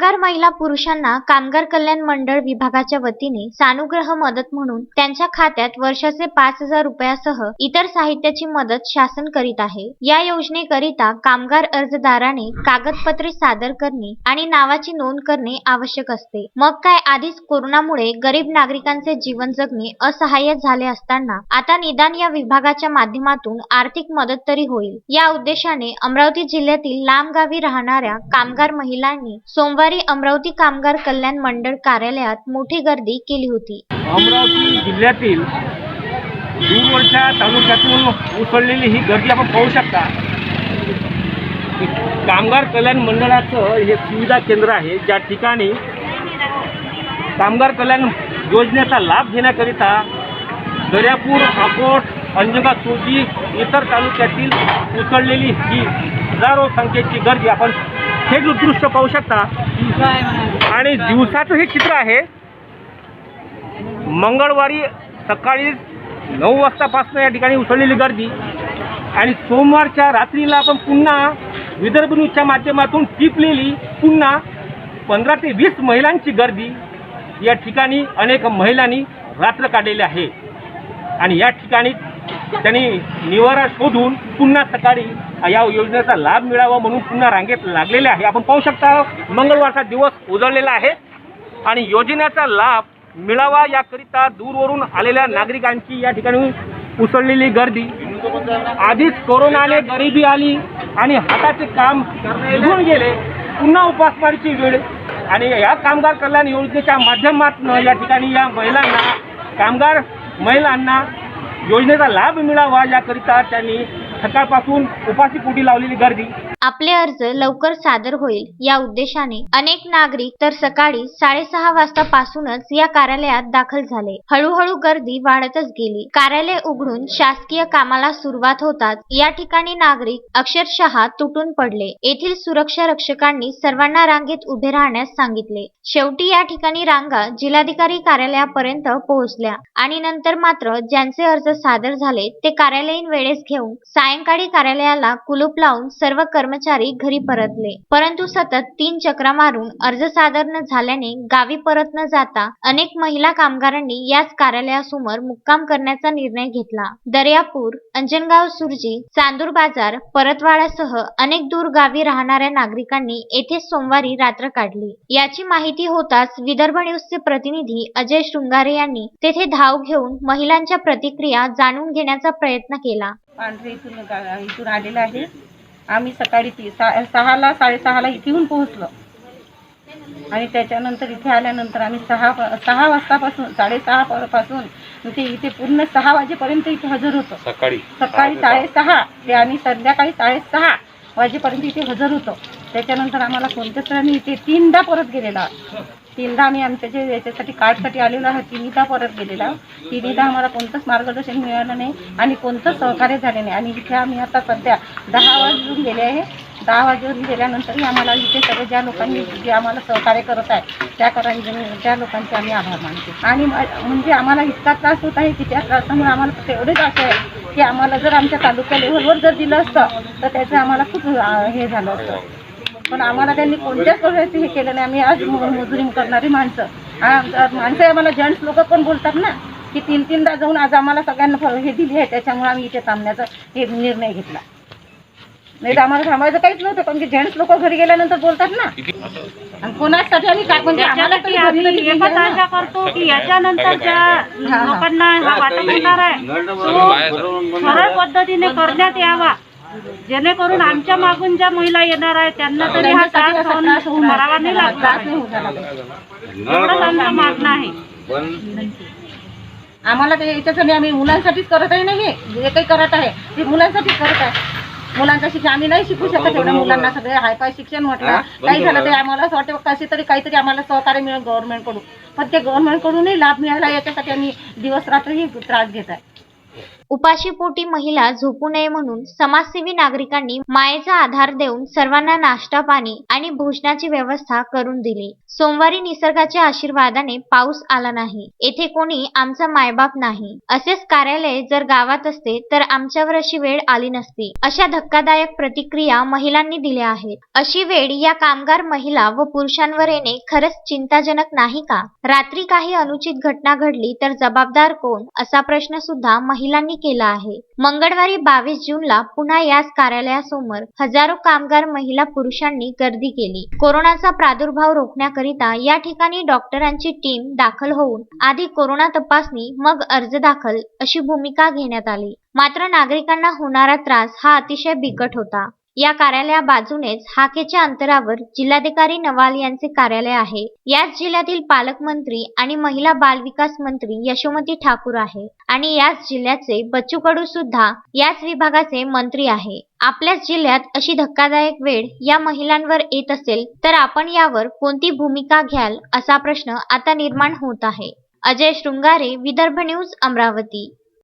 कामगार महिला पुरुषांना कामगार कल्याण मंडळ विभागाच्या वतीने सानुग्रह मदत म्हणून त्यांच्या खात्यात वर्षाचे पाच हजार रुपयासह इतर साहित्याची मदत शासन करीत आहे. या योजनेकरिता कामगार अर्जदाराने कागदपत्रे सादर करणे आणि नावाची नोंद करणे आवश्यक असते. मग काय आधीच कोरोनामुळे गरीब नागरिकांचे जीवन जगणे असहाय्य झाले असताना आता निदान या विभागाच्या माध्यमातून आर्थिक मदत तरी होईल. या उद्देशाने अमरावती जिल्ह्यातील लांब गावी राहणाऱ्या कामगार महिलांनी सोमवारी अमरावती कामगार कल्याण मंडळ कार्यालयात मोठी गर्दी केली होती. अमरावती जिल्ह्यातील दूरवरच्या तालुक्यातून उसळलेली ही गर्दी आपण पाहू शकता. कामगार कल्याण मंडळाचं हे सुविधा केंद्र आहे ज्या ठिकाणी कामगार कल्याण योजनेचा लाभ घेण्याकरिता दर्यापूर अकोट अंजगा सुरजी इतर तालुक्यातील उसळलेली ही हजारो संख्येची गर्दी आपण हे दृश्य पाहू शकता. आणि दिवसाचं हे चित्र आहे. मंगळवारी सकाळी नऊ वाजतापासून या ठिकाणी उसळलेली गर्दी. आणि सोमवारच्या रात्रीला आपण पुन्हा विदर्भ न्यूजच्या माध्यमातून टिपलेली पुन्हा पंधरा ते वीस महिलांची गर्दी या ठिकाणी अनेक महिलांनी रात्र काढलेली आहे. आणि या ठिकाणी त्यांनी निवारा शोधून पुन्हा सकाळी या योजनेचा लाभ मिळावा म्हणून पुन्हा रांगेत लागलेले आहे. आपण पाहू शकता मंगळवारचा दिवस उजळलेला आहे आणि योजनेचा लाभ मिळावा याकरिता दूरवरून आलेल्या नागरिकांची या ठिकाणी उसळलेली गर्दी. आधीच कोरोनाने गरिबी आली आणि हाताचे काम निघून गेले. पुन्हा उपासमारीची वेळ. आणि या कामगार कल्याण योजनेच्या माध्यमातून या ठिकाणी या महिलांना कामगार महिलांना योजनेचा लाभ मिळावा याकरिता त्यांनी सकाळपासून उपाशीपोटी लावलेली गर्दी. आपले अर्ज लवकर सादर होईल या उद्देशाने अनेक नागरिक तर सकाळी साडेसहा वाजता पासूनच या कार्यालयात दाखल झाले. हळूहळू गर्दी वाढतच गेली. कार्यालय उघडून शासकीय कामाला सुरुवात होताच या ठिकाणी नागरिक अक्षरशः तुटून पडले. येथील सुरक्षा रक्षकांनी सर्वांना रांगेत उभे राहण्यास सांगितले. शेवटी या ठिकाणी रांगा जिल्हाधिकारी कार्यालयापर्यंत पोहोचल्या आणि नंतर मात्र ज्यांचे अर्ज सादर झाले ते कार्यालयीन वेळेस घेऊन सायंकाळी कार्यालयाला कुलूप लावून सर्व कर्मचारी घरी परतले. परंतु सतत तीन चक्रा मारून अर्ज सादर न झाल्याने गावी परत न जाता अनेक महिला कामगारांनी याच कार्यालयासमोर मुक्काम करण्याचा निर्णय घेतला. दर्यापूर अंजनगाव सुरजी चांदूर बाजार परतवाड्यासह अनेक दूर गावी राहणाऱ्या नागरिकांनी येथे सोमवारी रात्र काढली. याची माहिती होताच विदर्भ न्यूजचे प्रतिनिधी अजय शृंगारे यांनी तेथे धाव घेऊन महिलांच्या प्रतिक्रिया जाणून घेण्याचा प्रयत्न केला. पांढरे इथून इथून आलेला आहे. आम्ही सकाळी ती सा सहाला साडेसहाला इथे येऊन पोहोचलो. आणि त्याच्यानंतर इथे आल्यानंतर आम्ही सहा सहा वाजतापासून साडेसहा पासून इथे इथे पूर्ण सहा वाजेपर्यंत इथे हजर होतो. सकाळी सकाळी साडेसहा ते आणि संध्याकाळी साडेसहा वाजेपर्यंत इथे हजर होतो. त्याच्यानंतर आम्हाला कोणत्याच आम्ही इथे तीनदा परत गेलेला. तीनदा आम्ही आमच्या जे याच्यासाठी कार्डसाठी आलेलो आहोत तिन्हीदा परत गेलेला. तिन्हीदा आम्हाला कोणतंच मार्गदर्शन मिळालं नाही आणि कोणतंच सहकार्य झाले नाही. आणि इथे आम्ही आता सध्या दहा वाजून गेले आहे. दहा वाजून गेल्यानंतरही आम्हाला इथे सगळे ज्या लोकांनी जे आम्हाला सहकार्य करत आहे त्या करा त्या लोकांचे आम्ही आभार मानतो. आणि म- म्हणजे आम्हाला इतका त्रास होत आहे की त्या त्रासामुळे आम्हाला तेवढेच एवढेच आशा आहे की आम्हाला जर आमच्या तालुक्या लेवलवर जर दिलं असतं तर त्याचं आम्हाला खूप हे झालं असतं. पण आम्हाला त्यांनी कोणत्याच प्रकारचे हे केलं नाही. आम्ही आज मजुरी करणारी माणसं. माणसं आम्हाला जेंट्स लोक पण बोलतात ना की तीन तीनदा जाऊन आज आम्हाला सगळ्यांना हे दिली आहे. त्याच्यामुळे आम्ही इथे थांबण्याचा हे निर्णय घेतला. नाही तर आम्हाला थांबायचं काहीच नव्हतं पण की जेंट्स लोक घरी गेल्यानंतर बोलतात ना. आणि कोणासाठी आम्ही काय म्हणजे आम्हाला तरी घरी. करतो की याच्यानंतरच्या लोकांना हा वाटप होणार आहे. तो सरळ पद्धतीने करण्यात यावा. जेणेकरून आमच्या मागून ज्या महिला येणार आहेत त्यांना तरी हा त्रास असा सहन. करावा नाही. लागला नाही. एवढंच आमचं मागणं आहे. आम्हाला ते याच्यासाठी आम्ही मुलांसाठीच करत आहे ना हे? जे काही करत आहे ते मुलांसाठीच करत आहे. मुलांचं शिक्षण आम्ही नाही शिकू शकत एवढ्या मुलांना सगळे हायफाय शिक्षण म्हटलं. काही झालं ते आम्हाला असं वाटतं कसे तरी काहीतरी आम्हाला सहकार्य मिळेल गव्हर्नमेंटकडून पण ते गव्हर्नमेंटकडूनही लाभ मिळाला याच्यासाठी आम्ही दिवस रात्रही त्रास घेत आहे. उपाशीपोटी महिला झोपू नये म्हणून समाजसेवी नागरिकांनी मायेचा आधार देऊन सर्वांना नाश्ता पाणी आणि भोजनाची व्यवस्था करून दिली. सोमवारी निसर्गाच्या आशीर्वादाने पाऊस आला नाही. येथे कोणी आमचा मायबाप नाही. असेच कार्यालय जर गावात असते तर आमच्यावर अशी वेळ आली नसती. अशा धक्कादायक प्रतिक्रिया महिलांनी दिल्या आहेत. अशी वेळ या कामगार महिला व पुरुषांवर येणे खरंच चिंताजनक नाही का? रात्री काही अनुचित घटना घडली तर जबाबदार कोण? असा प्रश्न सुद्धा महिलांनी केला आहे. मंगळवारी बावीस जूनला पुन्हा याच कार्यालयासमोर हजारो कामगार महिला पुरुषांनी गर्दी केली. कोरोनाचा प्रादुर्भाव रोखण्याकरिता या ठिकाणी डॉक्टरांची टीम दाखल होऊन आधी कोरोना तपासणी मग अर्ज दाखल अशी भूमिका घेण्यात आली. मात्र नागरिकांना होणारा त्रास हा अतिशय बिकट होता. या कार्यालया बाजूनेच हाकेच्या अंतरावर जिल्हाधिकारी नवाल यांचे कार्यालय आहे. याच जिल्ह्यातील पालकमंत्री आणि महिला बालविकास मंत्री यशोमती ठाकूर आहे आणि याच जिल्ह्याचे बच्चू कडू सुद्धा याच विभागाचे मंत्री आहे. आपल्याच जिल्ह्यात अशी धक्कादायक वेळ या महिलांवर येत असेल तर आपण यावर कोणती भूमिका घ्याल असा प्रश्न आता निर्माण होत आहे. अजय शृंगारे विदर्भ न्यूज अमरावती.